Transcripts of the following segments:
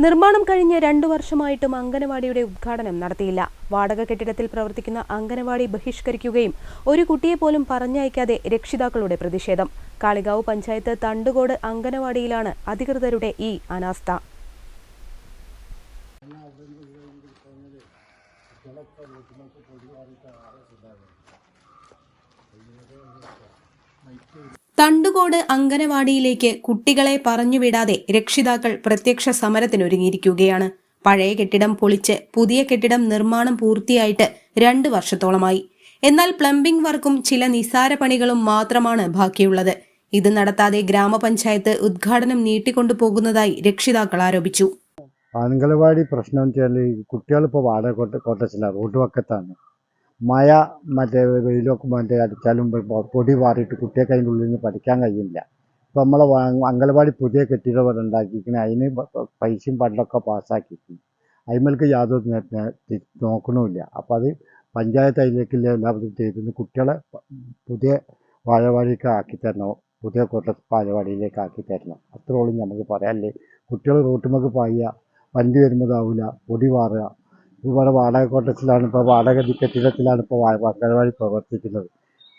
നിർമ്മാണം കഴിഞ്ഞ രണ്ടു വർഷമായിട്ടും അംഗനവാടിയുടെ ഉദ്ഘാടനം നടത്തിയില്ല. വാടക കെട്ടിടത്തിൽ പ്രവർത്തിക്കുന്ന അംഗനവാടി ബഹിഷ്കരിക്കുകയും ഒരു കുട്ടിയെ പോലും പറഞ്ഞയക്കാതെ രക്ഷിതാക്കളുടെ പ്രതിഷേധം. കാളികാവ് പഞ്ചായത്ത് തണ്ടുകോട് അംഗനവാടിയിലാണ് അധികൃതരുടെ ഈ അനാസ്ഥ. തണ്ടുകോട് അങ്കനവാടിയിലേക്ക് കുട്ടികളെ പറഞ്ഞുവിടാതെ രക്ഷിതാക്കൾ പ്രത്യക്ഷ സമരത്തിനൊരുങ്ങിയിരിക്കുകയാണ്. പഴയ കെട്ടിടം പൊളിച്ച് പുതിയ കെട്ടിടം നിർമ്മാണം പൂർത്തിയായിട്ട് രണ്ട് വർഷത്തോളമായി. എന്നാൽ പ്ലംബിംഗ് വർക്കും ചില നിസാര പണികളും മാത്രമാണ് ബാക്കിയുള്ളത്. ഇത് നടത്താതെ ഗ്രാമപഞ്ചായത്ത് ഉദ്ഘാടനം നീട്ടിക്കൊണ്ടു പോകുന്നതായി രക്ഷിതാക്കൾ ആരോപിച്ചു. അംഗനവാടി പ്രശ്നം വെച്ചാൽ കുട്ടികളിപ്പോൾ വാടക കോട്ടച്ചില്ല റോഡ് വക്കത്താണ്. മഴ മറ്റേ വെയിലൊക്കെ മറ്റേ അടിച്ചാലും പൊടി മാറിയിട്ട് കുട്ടികൾക്ക് അതിന്റെ ഉള്ളിൽ നിന്ന് പഠിക്കാൻ കഴിയില്ല. ഇപ്പം നമ്മളെ അംഗനവാടി പുതിയ കെട്ടിടം ഇവിടെ ഉണ്ടാക്കിയിരിക്കുന്നത് അതിന് പൈസയും പണ്ടൊക്കെ പാസ്സാക്കിയിരിക്കുന്നു അതിമേൽക്ക് യാതൊരു നോക്കണമില്ല അപ്പോൾ അത് പഞ്ചായത്ത് അതിലേക്ക് എല്ലാവരും ചെയ്തിരുന്നു. കുട്ടികളെ പുതിയ വാഴവാടിക്ക് ആക്കി തരണം. പുതിയ കോട്ട വാഴവാടിയിലേക്ക് ആക്കി തരണം. അത്രയോളം നമുക്ക് പറയാനല്ലേ കുട്ടികൾ റോട്ടുമൊക്കെ പായുക. വണ്ടി വരുന്നതാവില്ല പൊടി മാറുക. ഇവിടെ വാടക കോട്ടത്തിലാണ് ഇപ്പോൾ വാടക കെട്ടിടത്തിലാണ് ഇപ്പോൾ അംഗനവാടി പ്രവർത്തിക്കുന്നത്.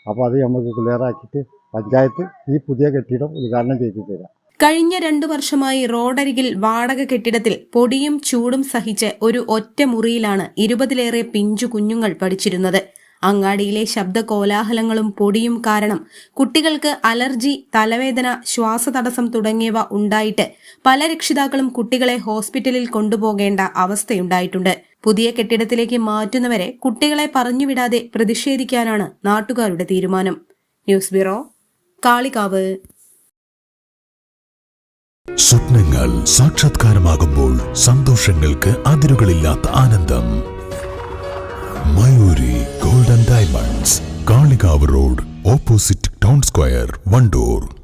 അപ്പോൾ അത് നമുക്ക് ക്ലിയറാക്കിയിട്ട് പഞ്ചായത്ത് ഈ പുതിയ കെട്ടിടം ഉദ്ഘാടനം ചെയ്തു തരാം. കഴിഞ്ഞ രണ്ടു വർഷമായി റോഡരികിൽ വാടക കെട്ടിടത്തിൽ പൊടിയും ചൂടും സഹിച്ച് ഒരു ഒറ്റ മുറിയിലാണ് ഇരുപതിലേറെ പിഞ്ചു കുഞ്ഞുങ്ങൾ പഠിച്ചിരുന്നത്. അങ്ങാടിയിലെ ശബ്ദ കോലാഹലങ്ങളും പൊടിയും കാരണം കുട്ടികൾക്ക് അലർജി തലവേദന ശ്വാസതടസ്സം തുടങ്ങിയവ ഉണ്ടായിട്ട് പല രക്ഷിതാക്കളും കുട്ടികളെ ഹോസ്പിറ്റലിൽ കൊണ്ടുപോകേണ്ട അവസ്ഥയുണ്ടായിട്ടുണ്ട്. പുതിയ കെട്ടിടത്തിലേക്ക് മാറ്റുന്നവരെ കുട്ടികളെ പറഞ്ഞുവിടാതെ പ്രതിഷേധിക്കാനാണ് നാട്ടുകാരുടെ തീരുമാനം. News bureau Kalikavu. സ്വപ്നങ്ങൾ സാക്ഷാത്കാരമാകുമ്പോൾ സന്തോഷങ്ങൾക്ക് അതിരുകളില്ലാത്ത ആനന്ദം. Mayoori golden diamonds Kalikavu road opposite town square Wandoor.